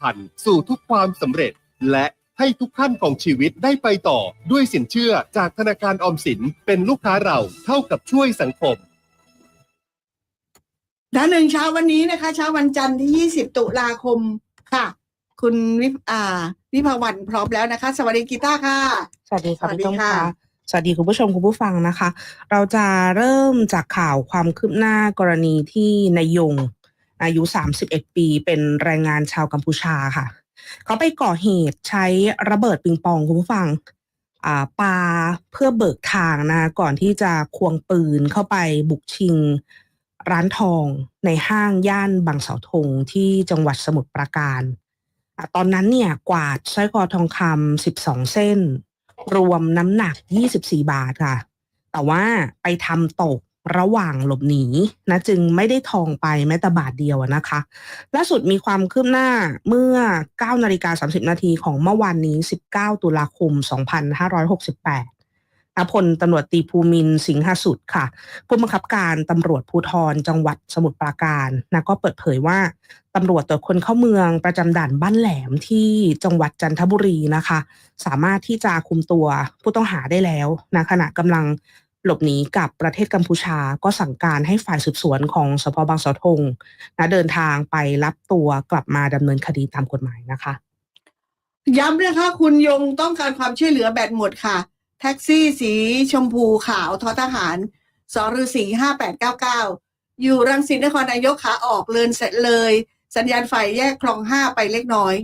พันสู่ทุกความสำเร็จ และให้ทุกขั้นของชีวิตได้ไปต่อด้วยสินเชื่อจากธนาคารออมสินเป็นลูกค้าเราเท่ากับช่วยสังคมด้านหนึ่งเช้าวันนี้นะคะเช้าวันจันทร์ที่ 20 ตุลาคมค่ะ คุณวิภอ่าวิภาวันพร้อมแล้วนะคะ สวัสดีกีตาร์ค่ะ สวัสดีค่ะสวัสดีพี่ต้งค่ะค่ะ สวัสดีคุณผู้ชมคุณผู้ฟังนะคะ เราจะเริ่มจากข่าวความคืบหน้ากรณีที่นายยง อายุ 31 ปี เป็นแรงงานชาวกัมพูชาค่ะ เขาไปก่อเหตุใช้ระเบิดปิงปองคุณผู้ฟังอ่าปาเพื่อเบิกทางนะ ก่อนที่จะควงปืนเข้าไปบุกชิงร้านทองในห้างย่านบางเสาธงที่จังหวัดสมุทรปราการอตอนนั้นเนี่ยกวาดสร้อยคอทองคำ12เส้น รวมน้ำหนัก24บาทค่ะ แต่ว่าไปทำตก ระหว่างหลบหนีนะจึงไม่ได้ทองไปแม้แต่บาทเดียวนะคะ ล่าสุดมีความคืบหน้าเมื่อ9นาฬิกา30 นาทีของเมื่อวานนี้ 19 ตุลาคม 2568นพลตำรวจตีภูมินสิงหสุดค่ะ ผู้บังคับการตำรวจภูธรจังหวัดสมุทรปราการนะก็เปิดเผยว่าตำรวจตรวจคนเข้าเมืองประจำด่านบ้านแหลมที่จังหวัดจันทบุรีนะคะ สามารถที่จะคุมตัวผู้ต้องหาได้แล้วนะขณะกำลัง หลบหนีกลับประเทศกัมพูชาก็สั่งการให้ฝ่ายสืบสวนของสพบางสาธงนะเดินทางไปรับตัวกลับมาดำเนินคดีตามกฎหมายนะคะ ย้ำนะคะคุณยงต้องการความช่วยเหลือแบตหมดค่ะ แท็กซี่สีชมพูขาวทอทหารสอฤษีห้าแปดเก้าเก้าอยู่รังสิตนครนายกขาออกเลินเสร็จเลย สัญญาณไฟแยกคลองห้าไปเล็กน้อย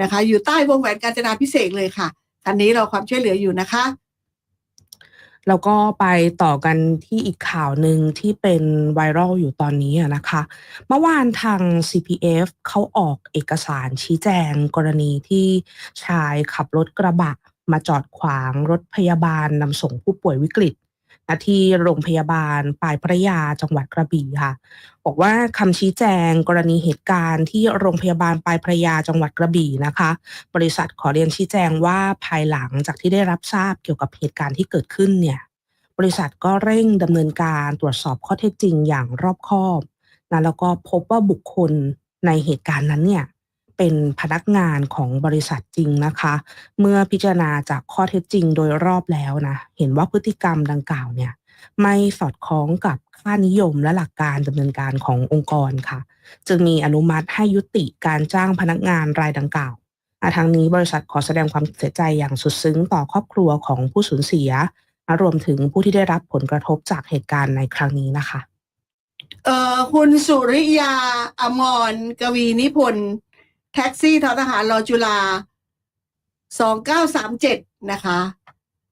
นะคะ อยู่ใต้วงแหวนกาญจนาพิเศษเลยค่ะคันนี้เราความช่วยเหลืออยู่นะคะ แล้วก็ไปต่อกันที่อีกข่าวหนึ่งที่เป็นไวรัลอยู่ตอนนี้นะคะ เมื่อวานทาง CPF เขาออกเอกสารชี้แจงกรณีที่ชายขับรถกระบะมาจอดขวางรถพยาบาลนำส่งผู้ป่วยวิกฤต ที่โรงพยาบาลปลายพระยาจังหวัดกระบี่ค่ะ บอกว่าคำชี้แจงกรณีเหตุการณ์ที่โรงพยาบาลปลายพระยาจังหวัดกระบี่นะคะ บริษัทขอเรียนชี้แจงว่าภายหลังจากที่ได้รับทราบเกี่ยวกับเหตุการณ์ที่เกิดขึ้นเนี่ย บริษัทก็เร่งดำเนินการตรวจสอบข้อเท็จจริงอย่างรอบคอบนะแล้วก็พบว่าบุคคลในเหตุการณ์นั้นเนี่ย เป็นพนักงานของบริษัทจริงนะคะ เมื่อพิจารณาจากข้อเท็จจริงโดยรอบแล้วนะ เห็นว่าพฤติกรรมดังกล่าวเนี่ยไม่สอดคล้องกับค่านิยมและหลักการดำเนินการขององค์กรค่ะ จึงมีอนุมัติให้ยุติการจ้างพนักงานรายดังกล่าวอะทางนี้บริษัทขอแสดงความเสียใจอย่างสุดซึ้งต่อครอบครัวของผู้สูญเสีย รวมถึงผู้ที่ได้รับผลกระทบจากเหตุการณ์ในครั้งนี้นะคะ เอ่อคุณสุริยาอมรกวีนิพนธ์ แท็กซี่ททหารรอจุฬาสองเก้าสามเจ็ดนะคะ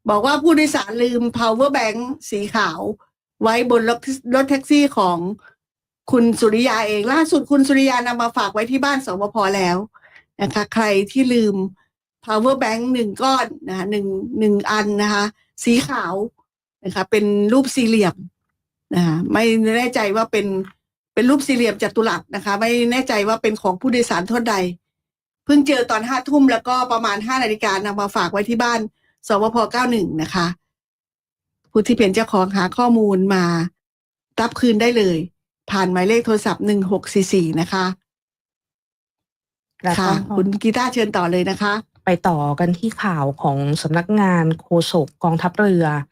บอกว่าผู้โดยสารลืม power bank สีขาว ไว้บนรถรถแท็กซี่ของคุณสุริยาเอง ล่าสุดคุณสุริยานำมาฝากไว้ที่บ้านสวพแล้วนะคะ ใครที่ลืม power bank หนึ่งก้อนนะคะหนึ่งหนึ่งอันนะคะ สีขาวนะคะ เป็นรูปสี่เหลี่ยมนะคะไม่แน่ใจว่าเป็น เป็นรูปสี่เหลี่ยมจัตุรัสนะคะ ไม่แน่ใจว่าเป็นของผู้โดยสารท่านใด เพิ่งเจอตอนห้าทุ่มแล้วก็ประมาณห้านาฬิกานำมาฝากไว้ที่บ้านสวพเก้าหนึ่งนะคะ ผู้ที่เป็นเจ้าของหาข้อมูลมารับคืนได้เลย ผ่านหมายเลขโทรศัพท์หนึ่งหกสี่สี่นะคะแล้วก็ค่ะคุณกีตาร์เชิญต่อเลยนะคะ ไปต่อกันที่ข่าวของสำนักงานโฆษกกองทัพเรือนะ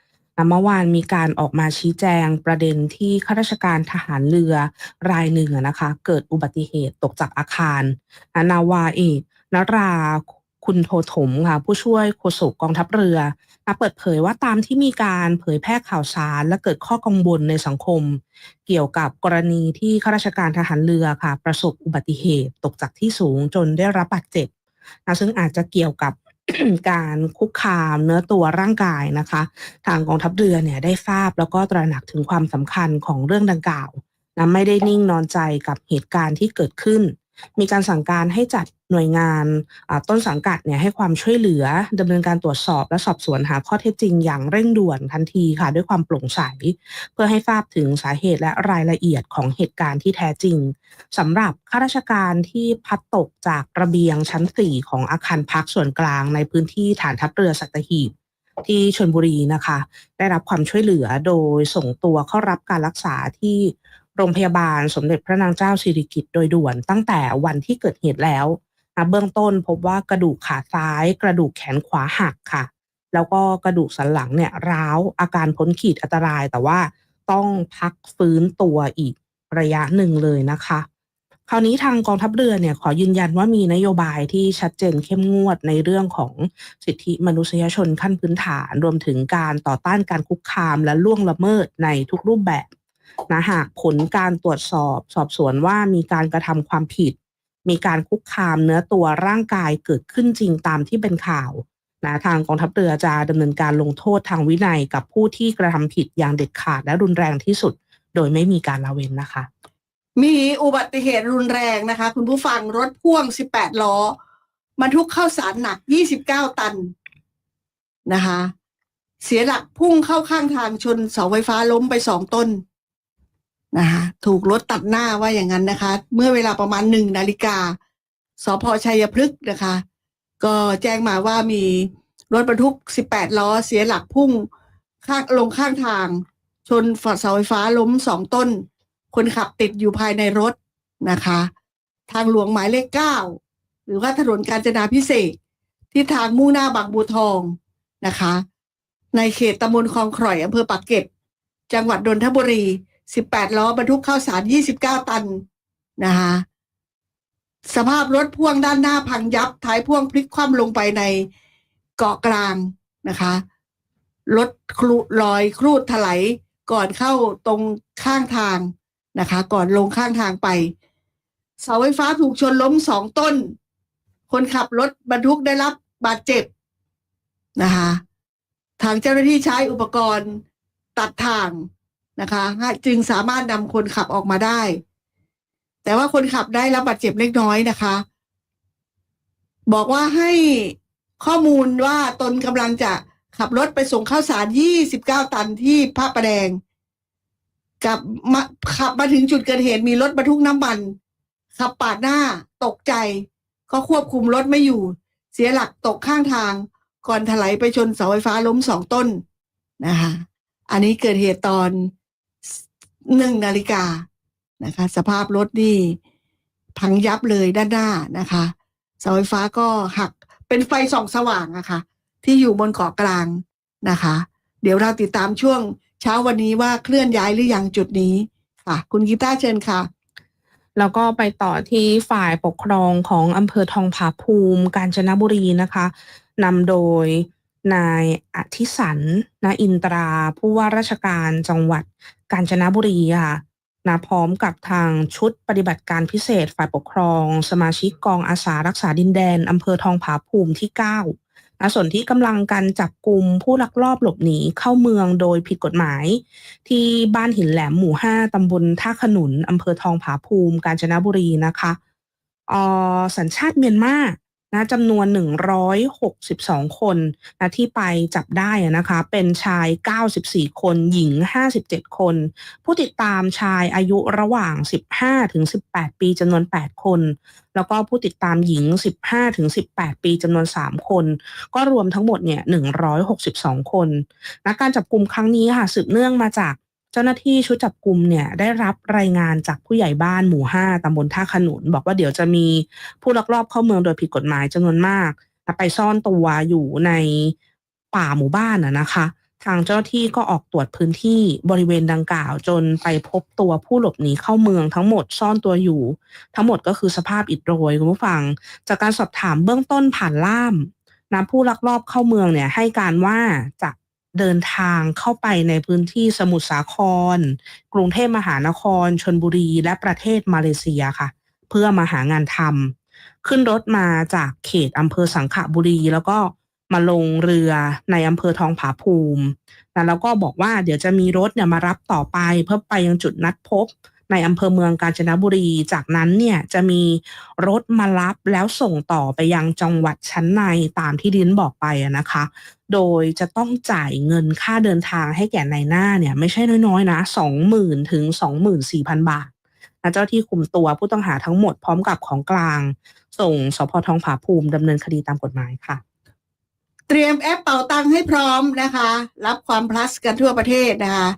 เมื่อวานมีการออกมาชี้แจงประเด็นที่ข้าราชการทหารเรือรายหนึ่งนะคะ เกิดอุบัติเหตุตกจากอาคารนาวาเอกนราคุณโทถมค่ะผู้ช่วยโฆษกกองทัพเรือเปิดเผยว่าตามที่มีการเผยแพร่ข่าวสาร และเกิดข้อกังวลในสังคม เกี่ยวกับกรณีที่ข้าราชการทหารเรือค่ะ ประสบอุบัติเหตุตกจากที่สูงจนได้รับบาดเจ็บนะซึ่งอาจจะเกี่ยวกับ การคุกคามเนื้อตัวร่างกายนะคะ ทางกองทัพเรือเนี่ยได้ทราบแล้วก็ตระหนักถึงความสำคัญของเรื่องดังกล่าวนะไม่ได้นิ่งนอนใจกับเหตุการณ์ที่เกิดขึ้น มีการสั่งการให้จัด หน่วยงานต้นสังกัดเนี่ยให้ความช่วยเหลือดำเนินการตรวจสอบและสอบสวนหาข้อเท็จจริงอย่างเร่งด่วนทันทีค่ะด้วยความโปร่งใส เพื่อให้ทราบถึงสาเหตุและรายละเอียดของเหตุการณ์ที่แท้จริงสำหรับข้าราชการที่พัดตกจากระเบียงชั้น 4 ของอาคารพักส่วนกลางในพื้นที่ฐานทัพเรือสัตหีบที่ชลบุรีนะคะ ได้รับความช่วยเหลือโดยส่งตัวเข้ารับการรักษาที่โรงพยาบาลสมเด็จพระนางเจ้าสิริกิติ์โดยด่วนตั้งแต่วันที่เกิดเหตุแล้ว เบื้องต้นพบว่ากระดูกขาซ้าย กระดูกแขนขวาหักค่ะ แล้วก็กระดูกสันหลังเนี่ยร้าวอาการพ้นขีดอันตราย แต่ว่าต้องพักฟื้นตัวอีกระยะหนึ่งเลยนะคะ คราวนี้ทางกองทัพเรือเนี่ยขอยืนยันว่ามีนโยบายที่ชัดเจนเข้มงวดในเรื่องของสิทธิมนุษยชนขั้นพื้นฐาน รวมถึงการต่อต้านการคุกคามและล่วงละเมิดในทุกรูปแบบนะหากผลการตรวจสอบสอบสวนว่ามีการกระทำความผิด มีการคุกคามเนื้อตัวร่างกายเกิดขึ้นจริงตามที่เป็นข่าวนะทางกองทัพเรือจะดำเนินการลงโทษทางวินัยกับผู้ที่กระทำผิดอย่างเด็ดขาดและรุนแรงที่สุด โดยไม่มีการละเว้นนะคะ มีอุบัติเหตุรุนแรงนะคะ คุณผู้ฟังรถพ่วง 18 ล้อบรรทุกข้าวสารหนัก 29 ตันนะคะ เสียหลักพุ่งเข้าข้างทางชนเสาไฟฟ้าล้มไปสองต้น นะคะถูกรถตัดหน้าว่าอย่างนั้นนะคะ เมื่อเวลาประมาณหนึ่งนาฬิกาสพชัยพฤกษ์นะคะ ก็แจ้งมาว่ามีรถบรรทุก 18 ล้อเสียหลักพุ่งข้างลงข้างทาง ชนเสาไฟฟ้าล้มสองต้น คนขับติดอยู่ภายในรถนะคะ ทางหลวงหมายเลขเก้าหรือว่าถนนกาญจนาพิเศษที่ทางมุ่งหน้าบางบัวทองนะคะ ในเขตตำบลคลองข่อยอำเภอปากเกร็ดจังหวัดนนทบุรี 18 ล้อบรรทุกข้าวสาร 29 ตันนะคะสภาพรถพ่วงด้านหน้าพังยับ ท้ายพ่วงพลิกคว่ำลงไปในเกาะกลางนะคะรถคลุลอยครูดถลายก่อนเข้าตรงข้างทางนะคะ ก่อนลงข้างทางไป เสาไฟฟ้าถูกชนล้มสองต้น คนขับรถบรรทุกได้รับบาดเจ็บนะคะทางเจ้าหน้าที่ใช้อุปกรณ์ตัดทาง นะคะจึงสามารถนำคนขับออกมาได้ แต่ว่าคนขับได้รับบาดเจ็บเล็กน้อยนะคะ บอกว่าให้ข้อมูลว่าตนกำลังจะขับรถไปส่งข้าวสาร 29 ตันที่พระประแดงกับมาขับมาถึงจุดเกิดเหตุมีรถบรรทุกน้ำมัน ขับปาดหน้าตกใจ ก็ควบคุมรถไม่อยู่ เสียหลักตกข้างทาง ก่อนถลายไปชนเสาไฟฟ้าล้มสองต้นนะคะ อันนี้เกิดเหตุตอน หนึ่งนาฬิกานะคะ สภาพรถนี่พังยับเลยด้านหน้านะคะเสาไฟฟ้าก็หักเป็นไฟส่องสว่างอะค่ะ ที่อยู่บนเกาะกลางนะคะ เดี๋ยวเราติดตามช่วงเช้าวันนี้ว่าเคลื่อนย้ายหรือยังจุดนี้ค่ะ คุณกีตาร์เชิญค่ะ แล้วก็ไปต่อที่ฝ่ายปกครองของอำเภอทองผาภูมิ กาญจนบุรีนะคะนำโดย นายอธิสันนะอินตราผู้ว่าราชการจังหวัดกาญจนบุรีค่ะนะพร้อมกับทางชุดปฏิบัติการพิเศษฝ่ายปกครอง สมาชิกกองอาสารักษาดินแดนอำเภอทองผาภูมิที่ 9นะส่วนที่กำลังการจับกลุ่มผู้ลักลอบหลบหนีเข้าเมืองโดยผิดกฎหมาย ที่บ้านหินแหลมหมู่ 5ตำบลท่าขนุนอำเภอทองผาภูมิ กาญจนบุรีนะคะออสัญชาติเมียนมา นะจำนวน 162 คนนะที่ไปจับได้นะคะ เป็นชาย 94 คน หญิง 57 คน ผู้ติดตามชายอายุระหว่าง 15 ถึง 18 ปีจำนวน 8 คน แล้วก็ผู้ติดตามหญิง 15 ถึง 18 ปีจำนวน 3 คน ก็รวมทั้งหมดเนี่ย 162 คนนะการจับกลุ่มครั้งนี้ค่ะสืบเนื่องมาจาก จ้าหน้าที่ชุดจับกลุ่มเนี่ยได้รับรายงานจากผู้ใหญ่บ้านหมู่ 5ตำบลท่าขนุน บอกว่าเดี๋ยวจะมีผู้ลักลอบเข้าเมืองโดยผิดกฎหมายจำนวนมาก ไปซ่อนตัวอยู่ในป่าหมู่บ้านนะนะคะ ทางเจ้าหน้าที่ก็ออกตรวจพื้นที่บริเวณดังกล่าว จนไปพบตัวผู้หลบหนีเข้าเมืองทั้งหมดซ่อนตัวอยู่ ทั้งหมดก็คือสภาพอิดโรยคุณผู้ฟัง จากการสอบถามเบื้องต้นผ่านล่ามนะผู้ลักลอบเข้าเมืองเนี่ยให้การว่าจะ เดินทางเข้าไปในพื้นที่สมุทรสาคร กรุงเทพมหานครชนบุรี และประเทศมาเลเซียค่ะ เพื่อมาหางานทำขึ้นรถมาจากเขตอำเภอสังขบุรี แล้วก็มาลงเรือในอำเภอทองผาภูมิ แล้วก็บอกว่าเดี๋ยวจะมีรถเนี่ยมารับต่อไปเพื่อไปยังจุดนัดพบ ในอำเภอเมืองกาญจนบุรี จากนั้นเนี่ยจะมีรถมารับแล้วส่งต่อไปยังจังหวัดชั้นในตามที่ดินบอกไปนะคะ โดยจะต้องจ่ายเงินค่าเดินทางให้แก่นายหน้าเนี่ยไม่ใช่น้อยๆนะสองหมื่นถึงสองหมื่นสี่พันบาทเจ้าที่คุมตัวผู้ต้องหาทั้งหมดพร้อมกับของกลาง ส่งสพทองผาภูมิดำเนินคดีตามกฎหมายค่ะเตรียมแอปเป่าตังค์ให้พร้อมนะคะ รับความ plus กันทั่วประเทศนะคะ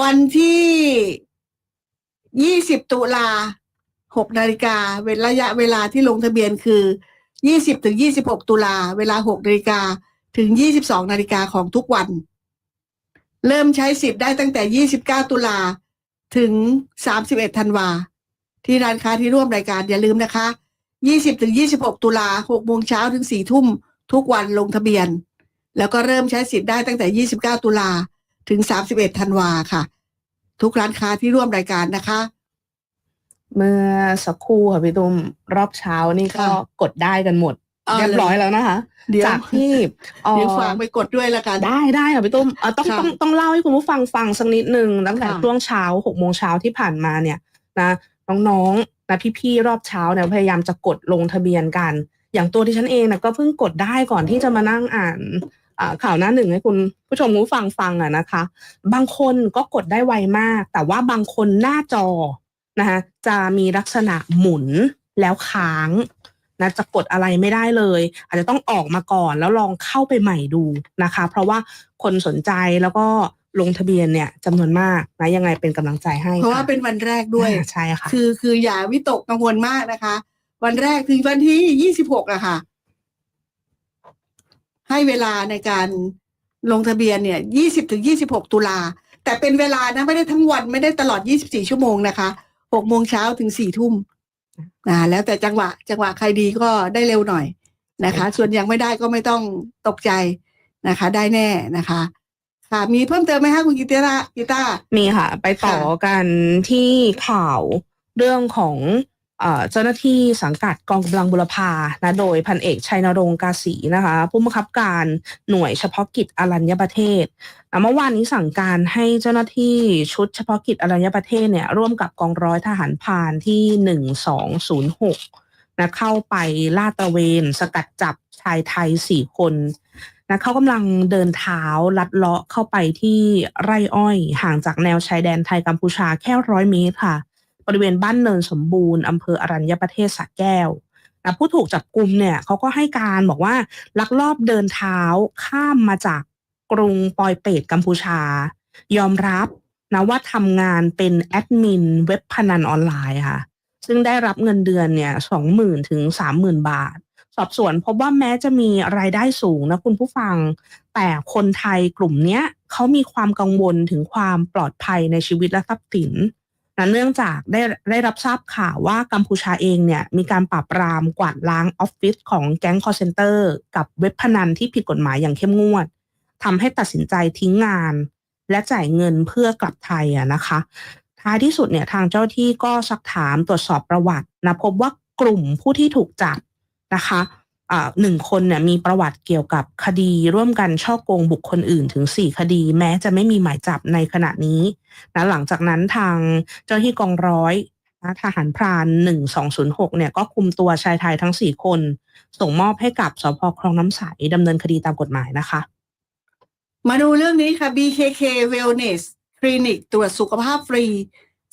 วันที่ 20ตุลา6นาฬิกาเวลระยะเวลาที่ลงทะเบียนคือ20ถึง26ตุลาเวลา6นาฬิกาถึง22นาฬิกาของทุกวัน เริ่มใช้สิทธิ์ได้ตั้งแต่29ตุลาถึง31ธันวาที่ร้านค้าที่ร่วมรายการอย่าลืมนะคะ20ถึง26ตุลา6โมงเช้าถึง4ทุ่มทุกวันลงทะเบียน แล้วก็เริ่มใช้สิทธิ์ได้ตั้งแต่29ตุลาถึง31ธันวาค่ะ ทุกร้านค้าที่ร่วมรายการนะคะ เมื่อสักครู่ค่ะพี่ตุ้มรอบเช้านี่ก็ค่ะกดได้กันหมดเอาเรียบเลยร้อยแล้วนะคะ เดี๋ยว จากที่เอ่อ เดี๋ยวฝากไปกดด้วยละกัน ได้ได้ค่ะพี่ตุ้มเอ่อต้องค่ะต้องต้องเล่าให้คุณผู้ฟังฟังสักนิดนึงตั้งแต่ค่ะช่วงเช้าหกโมงเช้าที่ผ่านมาเนี่ยนะน้องๆนะพี่ๆรอบเช้าเนี่ยพยายามจะกดลงทะเบียนกัน อย่างตัวที่ฉันเองนะก็เพิ่งกดได้ก่อนที่จะมานั่งอ่านอ่า ข่าวหน้าหนึ่งให้คุณผู้ชมผู้ฟังฟังอะนะคะ บางคนก็กดได้ไวมาก แต่ว่าบางคนหน้าจอนะคะจะมีลักษณะหมุนแล้วค้างนะจะกดอะไรไม่ได้เลย อาจจะต้องออกมาก่อนแล้วลองเข้าไปใหม่ดูนะคะ เพราะว่าคนสนใจแล้วก็ลงทะเบียนเนี่ยจำนวนมากนะยังไงเป็นกำลังใจให้ เพราะว่าค่เป็นวันแรกด้วยอ่าใช่ค่ะคือคืออย่าวิตกกังวลมากนะคะ วันแรกถึงวันที่ยี่สิบหกอะค่ะ ให้เวลาในการลงทะเบียนเนี่ยยี่สิบถึงยี่สิบหกตุลา แต่เป็นเวลานะ ไม่ได้ทั้งวันไม่ได้ตลอดยี่สิบสี่ชั่วโมงนะคะหกโมงเช้าถึงสี่ทุ่มนะแล้วแต่จังหวะ จังหวะใครดีก็ได้เร็วหน่อยนะคะ ส่วนยังไม่ได้ก็ไม่ต้องตกใจนะคะ ได้แน่นะคะค่ะมีเพิ่มเติมไหมคะคุณกิตากีตาร์มีค่ะ ไปต่อกันที่ข่าวเรื่องของ เจ้าหน้าที่สังกัดกองกำลังบุรพานะโดยพันเอกชัยนรงค์กาศีนะคะผู้บังคับการหน่วยเฉพาะกิจอรัญญประเทศนะเมื่อวานนี้สั่งการให้เจ้าหน้าที่ชุดเฉพาะกิจอรัญญประเทศเนี่ยร่วมกับกองร้อยทหารพรานที่หนึ่งสองศูนย์หกนะเข้าไปลาดตระเวน สกัดจับชายไทยสี่คนนะเขากำลังเดินเท้าลัดเลาะเข้าไปที่ไร่อ้อย ห่างจากแนวชายแดนไทยกัมพูชาแค่ร้อยเมตรค่ะ บริเวณบ้านเนินสมบูรณ์อำเภออรัญญประเทศสระแก้วผู้ถูกจับกลุ่มเนี่ยเขาก็ให้การบอกว่าลักลอบเดินเท้าข้ามมาจากกรุงปอยเปตกัมพูชา ยอมรับนะว่าทำงานเป็นแอดมินเว็บพนันออนไลน์ค่ะ ซึ่งได้รับเงินเดือนเนี่ยสองหมื่นถึงสามหมื่นบาท สอบสวนพบว่าแม้จะมีรายได้สูงนะคุณผู้ฟัง แต่คนไทยกลุ่มเนี้ยเขามีความกังวลถึงความปลอดภัยในชีวิตและทรัพย์สิน นะเนื่องจากได้ได้รับทราบข่าวว่ากัมพูชาเองเนี่ยมีการปราบปรามกวาดล้างออฟฟิศของแก๊งคอร์เซนเตอร์กับเว็บพนันที่ผิดกฎหมายอย่างเข้มงวดทำให้ตัดสินใจทิ้งงาน และจ่ายเงินเพื่อกลับไทยอะนะคะ ท้ายที่สุดเนี่ยทางเจ้าที่ก็สักถามตรวจสอบประวัตินะพบว่ากลุ่มผู้ที่ถูกจับนะคะ หนึ่งคนเนี่ยมีประวัติเกี่ยวกับคดีร่วมกันช่อโกงบุคคลอื่นถึงสี่คดี แม้จะไม่มีหมายจับในขณะนี้นะหลังจากนั้นทางเจ้าที่กองร้อยนะทหารพรานหนึ่งสองศูนย์หกเนี่ยก็คุมตัวชายไทยทั้งสี่คน ส่งมอบให้กับสพคลองน้ำใสดำเนินคดีตามกฎหมายนะคะ มาดูเรื่องนี้ค่ะ BKK Wellness คลินิกตรวจสุขภาพฟรี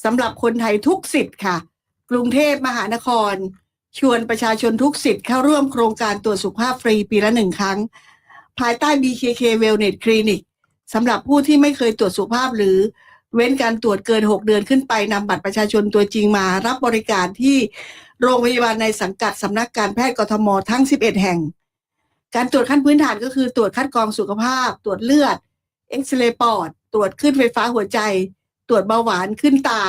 สำหรับคนไทยทุกสิทธิ์ค่ะ กรุงเทพมหานคร ชวนประชาชนทุกสิทธิ์เข้าร่วมโครงการตรวจสุขภาพฟรีปีละหนึ่งครั้ง ภายใต้ BKK Wellness Clinic สำหรับผู้ที่ไม่เคยตรวจสุขภาพหรือเว้นการตรวจเกิน 6 เดือนขึ้นไปนำบัตรประชาชนตัวจริงมารับบริการที่โรงพยาบาลในสังกัดสำนักการแพทย์กทมทั้ง 11 แห่ง การตรวจขั้นพื้นฐานก็คือตรวจคัดกรองสุขภาพ ตรวจเลือดเอ็กซเรย์ปอด ตรวจขึ้นไฟฟ้าหัวใจ ตรวจเบาหวานขึ้นตา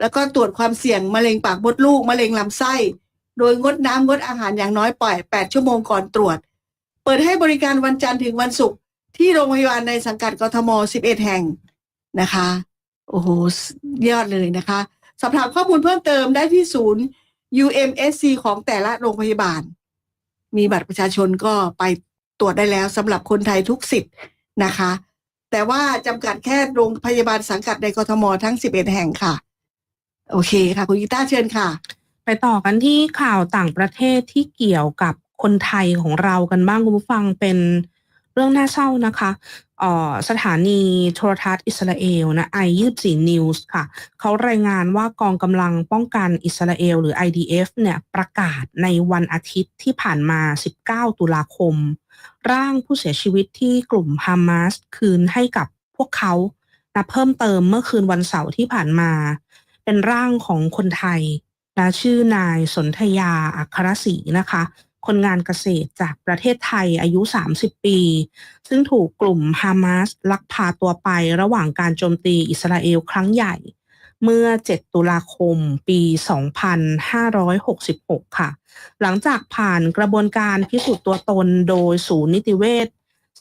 แล้วก็ตรวจความเสี่ยงมะเร็งปากมดลูกมะเร็งลำไส้ โดยงดน้ำงดอาหารอย่างน้อยปล่อย 8 ชั่วโมงก่อนตรวจ เปิดให้บริการวันจันทร์ถึงวันศุกร์ที่โรงพยาบาลในสังกัดกทม 11 แห่งนะคะ โอ้โห ยอดเลยนะคะสอบถามข้อมูลเพิ่มเติมได้ที่ศูนย์ UMSC ของแต่ละโรงพยาบาล มีบัตรประชาชนก็ไปตรวจได้แล้วสำหรับคนไทยทุกสิทธิ์นะคะ แต่ว่าจำกัดแค่โรงพยาบาลสังกัดในกทมทั้ง 11 แห่งค่ะ โอเคค่ะ คุณกีตาเชิญค่ะ ไปต่อกันที่ข่าวต่างประเทศที่เกี่ยวกับคนไทยของเรากันบ้างคุณผู้ฟังเป็นเรื่องน่าเศร้านะคะออสถานีโทรทัศน์อิสราเอลนะไอยืดสีนิวส์ค่ะ เขารายงานว่ากองกำลังป้องกันอิสราเอลหรือ IDF เนี่ยประกาศในวันอาทิตย์ที่ผ่านมา 19 ตุลาคม ร่างผู้เสียชีวิตที่กลุ่มฮามาสคืนให้กับพวกเขานะเพิ่มเติมเมื่อคืนวันเสาร์ที่ผ่านมา เป็นร่างของคนไทย และชื่อนายสนธยาอัครศรีนะคะ คนงานเกษตรจากประเทศไทยอายุ 30 ปี ซึ่งถูกกลุ่มฮามาสลักพาตัวไประหว่างการโจมตีอิสราเอลครั้งใหญ่ เมื่อ 7 ตุลาคม ปี 2566 ค่ะ หลังจากผ่านกระบวนการพิสูจน์ตัวตนโดยศูนย์นิติเวช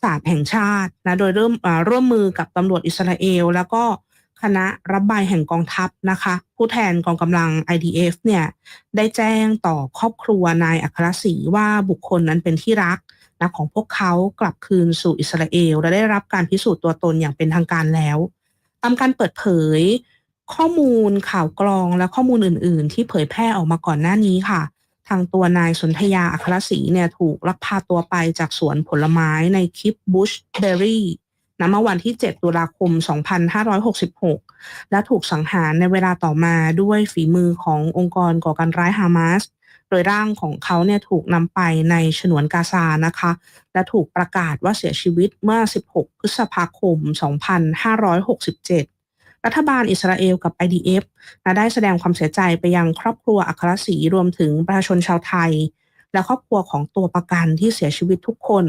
ศาสตร์แห่งชาตินะ โดยเริ่มร่วมมือกับตำรวจอิสราเอล แล้วก็ คณะรับใบแห่งกองทัพนะคะ ผู้แทนกองกำลัง IDF เนี่ยได้แจ้งต่อครอบครัวนายอัครศรีว่าบุคคลนั้นเป็นที่รักนะของพวกเขากลับคืนสู่อิสราเอล และได้รับการพิสูจน์ตัวตนอย่างเป็นทางการแล้ว ตามการเปิดเผย ข้อมูลข่าวกรองและข้อมูลอื่น ๆ ที่เผยแพร่ออกมาก่อนหน้านี้ค่ะ ทางตัวนายสนธยาอัครศรีเนี่ยถูกลักพาตัวไปจากสวนผลไม้ในคลิปบุชเบอรี่ นะเมื่อวันที่ 7 ตุลาคม 2566 และถูกสังหารในเวลาต่อมาด้วยฝีมือขององค์กรก่อการร้ายฮามาสโดยร่างของเขาเนี่ยถูกนำไปในฉนวนกาซานะคะ และถูกประกาศว่าเสียชีวิตเมื่อ 16 พฤษภาคม 2567รัฐบาลอิสราเอลกับ IDF นะได้แสดงความเสียใจไปยังครอบครัวอัครศรีรวมถึงประชาชนชาวไทย และครอบครัวของตัวประกันที่เสียชีวิตทุกคน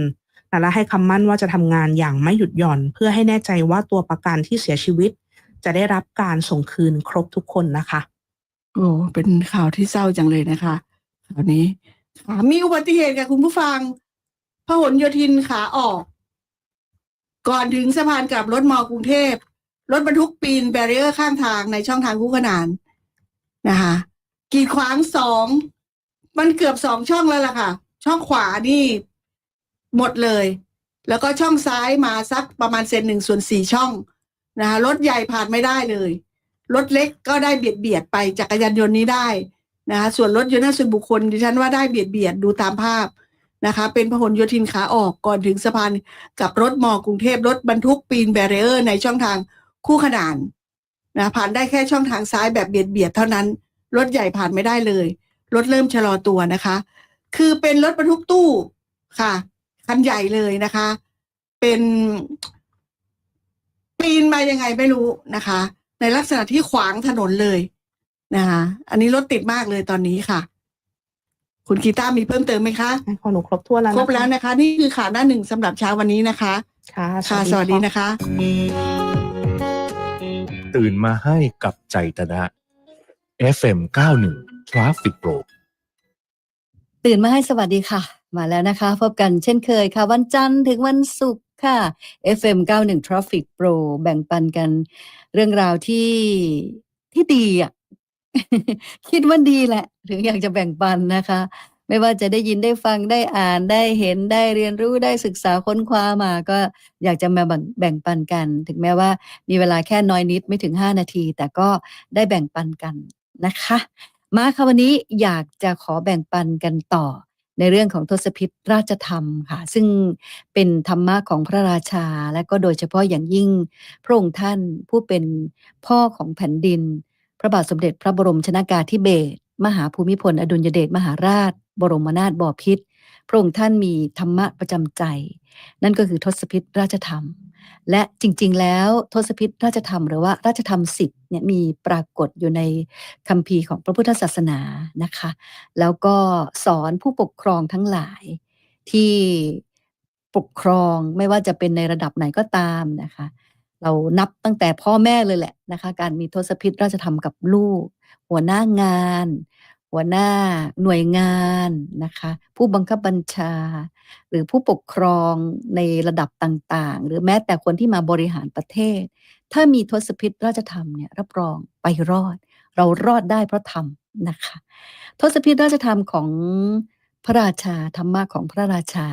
นะและให้คำมั่นว่าจะทำงานอย่างไม่หยุดหย่อน เพื่อให้แน่ใจว่าตัวประกันที่เสียชีวิต จะได้รับการส่งคืนครบทุกคนนะคะ โอ้เป็นข่าวที่เศร้าจังเลยนะคะข่าวนี้ค่ะมีอุบัติเหตุกับคุณผู้ฟังพหลโยธินขาออก ก่อนถึงสะพานกลับรถมอกรุงเทพรถบรรทุกปีนแบเรียร์ข้างทางในช่องทางคู่ขนานนะคะกีดขวางสอง มันเกือบสองช่องแล้วล่ะค่ะ ช่องขวานี่ หมดเลย แล้วก็ช่องซ้ายมาสักประมาณเซนหนึ่งส่วนสี่ช่องนะคะรถใหญ่ผ่านไม่ได้เลยรถเล็กก็ได้เบียดเบียดไปจักรยานยนต์นี้ได้นะคะส่วนรถยนต์ส่วนบุคคลดิฉันว่าได้เบียดเบียดดูตามภาพนะคะ เป็นพหลโยธินขาออกก่อนถึงสะพานกับรถมอกรุงเทพรถบรรทุกปีนแบเรียร์ในช่องทางคู่ขนานนะผ่านได้แค่ช่องทางซ้ายแบบเบียดเบียดเท่านั้น รถใหญ่ผ่านไม่ได้เลย รถเริ่มชะลอตัวนะคะ คือเป็นรถบรรทุกตู้ค่ะ คันใหญ่เลยนะคะ เป็นปีนมายังไงไม่รู้นะคะ ในลักษณะที่ขวางถนนเลยนะคะอันนี้รถติดมากเลยตอนนี้ค่ะ คุณกีตาร์มีเพิ่มเติมไหมคะของหนูครบถ้วนแล้วครบแล้วนะคะ นี่คือข่าวหน้าหนึ่งสำหรับเช้าวันนี้นะคะ ค่ะค่ะสวัสดีนะคะ ตื่นมาให้กับใจตนะ FM 91 Traffic Pro ตื่นมาให้สวัสดีค่ะ มาแล้วนะคะ พบกันเช่นเคยค่ะ วันจันทร์ถึงวันศุกร์ค่ะ FM 91 Traffic Pro แบ่งปันกันเรื่องราวที่ที่ดีอะคิดว่าดีแหละ ถึงอยากจะแบ่งปันนะคะ ไม่ว่าจะได้ยินได้ฟังได้อ่านได้เห็นได้เรียนรู้ได้ศึกษาค้นคว้ามา ก็อยากจะมาแบ่งแบ่งปันกัน ถึงแม้ว่ามีเวลาแค่น้อยนิดไม่ถึง 5 นาที แต่ก็ได้แบ่งปันกันนะคะ มาค่ะวันนี้อยากจะขอแบ่งปันกันต่อ ในเรื่องของทศพิธราชธรรมค่ะ ซึ่งเป็นธรรมะของพระราชา และก็โดยเฉพาะอย่างยิ่งพระองค์ท่านผู้เป็นพ่อของแผ่นดิน พระบาทสมเด็จพระบรมชนากาธิเบศรมหาภูมิพล อดุลยเดชมหาราช บรมนาถบพิตรพระองค์ท่านมีธรรมะประจำใจ นั่นก็คือทศพิธราชธรรม และจริง ๆ แล้วทศพิธราชธรรม หรือว่าราชธรรมสิบเนี่ยมีปรากฏอยู่ในคัมภีร์ของพระพุทธศาสนานะคะ แล้วก็สอนผู้ปกครองทั้งหลายที่ปกครองไม่ว่าจะเป็นในระดับไหนก็ตามนะคะ เรานับตั้งแต่พ่อแม่เลยแหละนะคะ การมีทศพิธราชธรรมกับลูก หัวหน้างาน หัวหน้า หน่วยงานนะคะ ผู้บังคับบัญชา หรือผู้ปกครองในระดับต่างๆ หรือแม้แต่คนที่มาบริหารประเทศ ถ้ามีทศพิธราชธรรมเนี่ยรับรองไปรอด เรารอดได้เพราะธรรมนะคะ ทศพิธราชธรรมของพระราชาธรรมะของพระราชา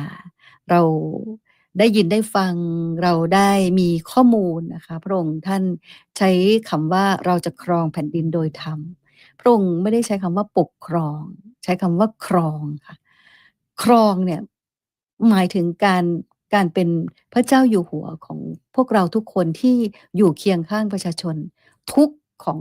เราได้ยินได้ฟังเราได้มีข้อมูลนะคะ พระองค์ท่านใช้คำว่าเราจะครองแผ่นดินโดยธรรม พระองค์ไม่ได้ใช้คำว่าปกครอง ใช้คำว่าครองค่ะ ครองเนี่ยหมายถึงการการเป็นพระเจ้าอยู่หัวของพวกเราทุกคนที่อยู่เคียงข้างประชาชน ทุกของ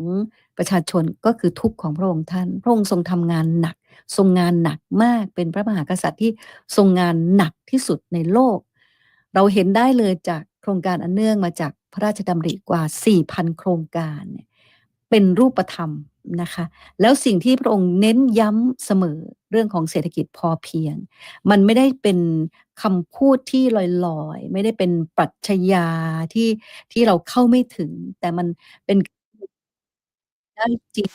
ประชาชนก็คือทุกของพระองค์ท่าน พระองค์ทรงทำงานหนัก ทรงงานหนักมากเป็นพระมหากษัตริย์ที่ทรงงานหนักที่สุดในโลก เราเห็นได้เลยจากโครงการอันเนื่องมาจากพระราชดำริกว่า 4,000 โครงการเนี่ย เป็นรูปธรรมนะคะ แล้วสิ่งที่พระองค์เน้นย้ำเสมอเรื่องของเศรษฐกิจพอเพียง มันไม่ได้เป็นคำพูดที่ลอยๆ ไม่ได้เป็นปรัชญาที่ที่เราเข้าไม่ถึง แต่มันเป็นได้จริง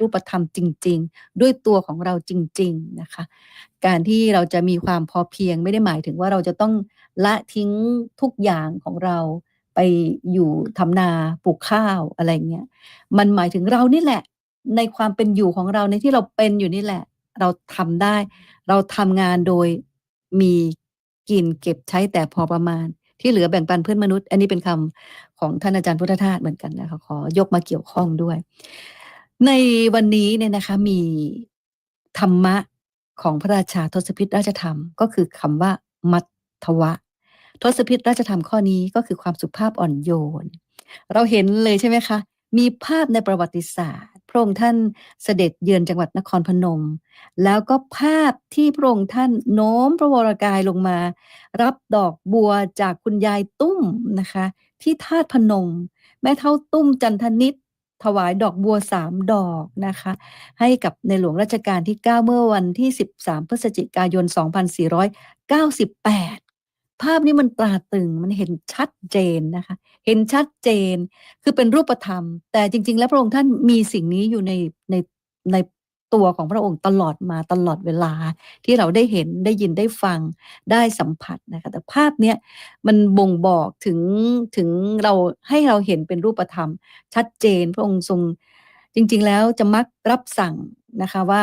รูปธรรมจริง ๆ ด้วยตัวของเราจริง ๆนะคะ การที่เราจะมีความพอเพียงไม่ได้หมายถึงว่าเราจะต้องละทิ้งทุกอย่างของเรา ไปอยู่ทำนาปลูกข้าวอะไรเงี้ยมันหมายถึงเรานี่แหละ ในความเป็นอยู่ของเราในที่เราเป็นอยู่นี่แหละ เราทำได้ เราทำงานโดยมีกินเก็บใช้แต่พอประมาณ ที่เหลือแบ่งปันเพื่อนมนุษย์ อันนี้เป็นคำของท่านอาจารย์พุทธทาสเหมือนกันนะคะขอยกมาเกี่ยวข้องด้วย ในวันนี้เนี่ยนะคะมีธรรมะของพระราชาทศพิธราชธรรม ก็คือคำว่ามัทธวะ ทศพิธราชธรรมข้อนี้ก็คือความสุภาพอ่อนโยน เราเห็นเลยใช่ไหมคะ มีภาพในประวัติศาสตร์ พระองค์ท่านเสด็จเยือนจังหวัดนครพนม แล้วก็ภาพที่พระองค์ท่านโน้มพระวรกายลงมา รับดอกบัวจากคุณยายตุ้มนะคะ ที่ธาตุพนม แม่เท่าตุ้มจันทนิตถวายดอกบัวสามดอกนะคะ ให้กับในหลวงรัชกาลที่ 9 เมื่อวันที่ 13 พฤศจิกายน 2498 ภาพนี้มันตราตึงมันเห็นชัดเจนนะคะ เห็นชัดเจน คือเป็นรูปธรรม แต่จริง ๆ แล้วพระองค์ท่านมีสิ่งนี้อยู่ในในในตัวของพระองค์ตลอดมาตลอดเวลา ที่เราได้เห็นได้ยินได้ฟังได้สัมผัสนะคะแต่ภาพเนี้ยมันบ่งบอกถึงถึงเราให้เราเห็นเป็นรูปธรรม ชัดเจนพระองค์ทรงจริง ๆ แล้วจะมักรับสั่งนะคะว่า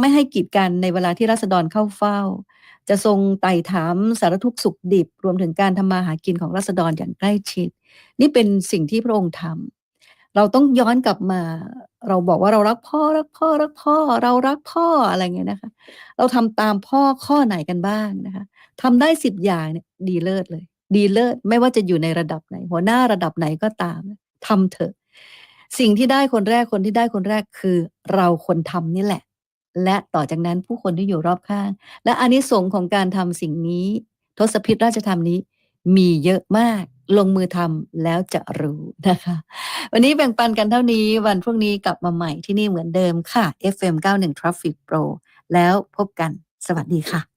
ไม่ให้กีดกันในเวลาที่รัษฎรเข้าเฝ้า จะทรงไต่ถามสารทุกข์สุขดิบ รวมถึงการทำมาหากินของรัษฎรอย่างใกล้ชิด นี่เป็นสิ่งที่พระองค์ทำเราต้องย้อนกลับมา เราบอกว่าเรารักพ่อรักพ่อรักพ่อ เรารักพ่ออะไรเงี้ยนะคะ เราทำตามพ่อข้อไหนกันบ้างนะคะทำได้สิบอย่างเนี่ยดีเลิศเลย ดีเลิศไม่ว่าจะอยู่ในระดับไหน หัวหน้าระดับไหนก็ตามทำเถอะ สิ่งที่ได้คนแรกคนที่ได้คนแรกคือ เราคนทำนี่แหละ และต่อจากนั้นผู้คนที่อยู่รอบข้าง และอนนิสงส์ของการทำสิ่งนี้ ทศพิธราชธรรมนี้ มีเยอะมากลงมือทำแล้วจะรู้นะคะ วันนี้แบ่งปันกันเท่านี้วันพรุ่งนี้กลับมาใหม่ที่นี่เหมือนเดิมค่ะ FM 91 Traffic Pro แล้วพบกันสวัสดีค่ะ